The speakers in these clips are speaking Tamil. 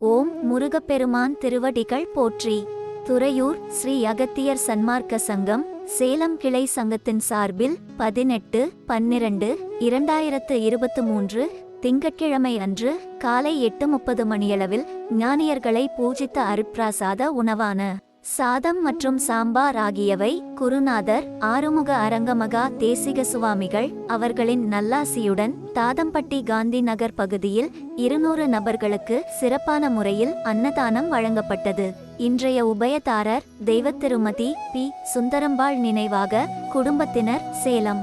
ஓம் முருகப்பெருமான் திருவடிகள் போற்றி. துறையூர் ஸ்ரீ அகத்தியர் சன்மார்க்க சங்கம் சேலம் கிளை சங்கத்தின் சார்பில் பதினெட்டு பன்னிரண்டு இரண்டாயிரத்து இருபத்து மூன்று திங்கட்கிழமை அன்று காலை எட்டு முப்பது மணியளவில் ஞானியர்களை பூஜித்த அருட்பிராசாத உணவான சாதம் மற்றும் சாம்பார் ஆகியவை குருநாதர் ஆறுமுக அரங்கமகா தேசிக சுவாமிகள் அவர்களின் நல்லாசியுடன் தாதம்பட்டி காந்தி நகர் பகுதியில் இருநூறு நபர்களுக்கு சிறப்பான முறையில் அன்னதானம் வழங்கப்பட்டது. இன்றைய உபயதாரர் தெய்வத்திருமதி பி. சுந்தரம்பாள் நினைவாக குடும்பத்தினர் சேலம்.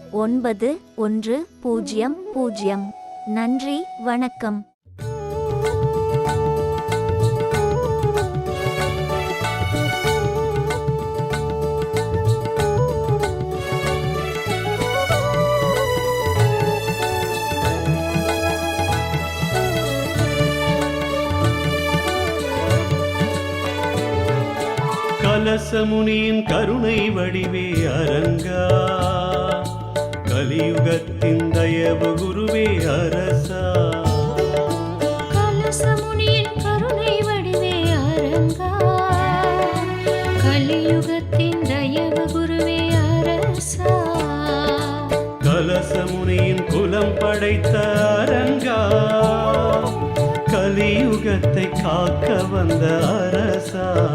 ஒன்பது ஒன்று பூஜ்ஜியம் பூஜ்ஜியம் நன்றி வணக்கம். கலசமுனியின் கருணை வடிவே அரங்கா. கலியுகத்தின் தயவு குருவே அரசா. கலசமுனியின் கருணை வடிவே அரங்கா. கலியுகத்தின் தயவு குருவே அரசா. கலசமுனியின் குலம் படைத்த அரங்கா. கலியுகத்தை காக்க வந்த அரசா.